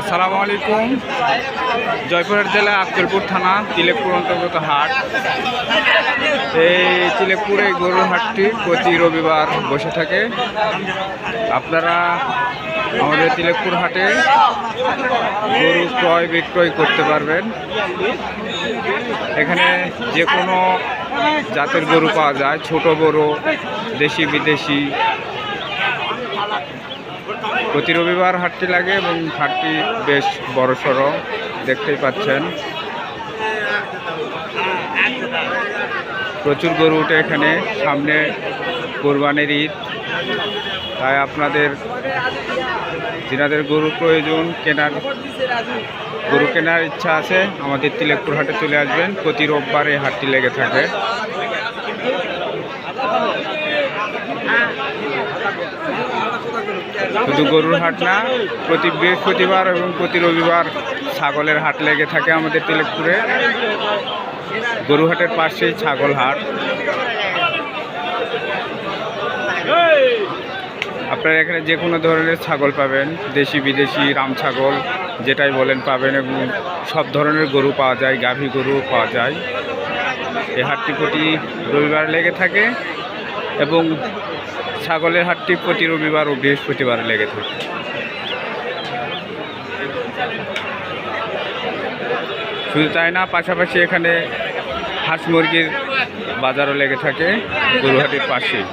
আসসালামু আলাইকুম জয়পুরহাট জেলা আক্কেলপুর থানা, তিলেকপুর অন্তর্গত হাট। এই তিলেকপুর গরুর হাটটি প্রতি রবিবার বসে থাকে। আপনারা আমাদের তিলেকপুর হাটে গরু ক্রয় বিক্রয় করতে পারবেন। এখানে যে কোনো জাতের গরু পাওয়া যায়, ছোট বড় দেশি বিদেশি প্রতি রবিবার হাটটি লাগে এবং হাটটি বেশ বড় সড়ো দেখতেই পাচ্ছেন। প্রচুর গরু উঠে এখানে, সামনে কোরবানির ঈদ। তাই আপনাদের, যিনাদের গরু প্রয়োজন, কেনার, গরু কেনার ইচ্ছা আছে, আমাদের তিলেকপুর হাটে চলে আসবেন। প্রতি রোববার এই হাটটি লেগে থাকে। শুধু গরুর হাট না, প্রতি বৃহস্পতিবার এবং প্রতি রবিবার ছাগলের হাট লেগে থাকে আমাদের তিলেকপুরে। গরু হাটের পাশেই ছাগল হাট। আপনারা এখানে যে কোনো ধরনের ছাগল পাবেন, দেশি বিদেশি রাম ছাগল যেটাই বলেন পাবেন এবং সব ধরনের গরু পাওয়া যায়, গাভী গরু পাওয়া যায়। এই হাটটি প্রতি রবিবার লেগে থাকে এবং ছাগলের হাটটি প্রতি রবিবার ও বৃহস্পতিবার লেগে থাকে। শুধু তাই না, পাশাপাশি এখানে হাঁস মুরগির বাজারও লেগে থাকে, গরুহাটির পাশেই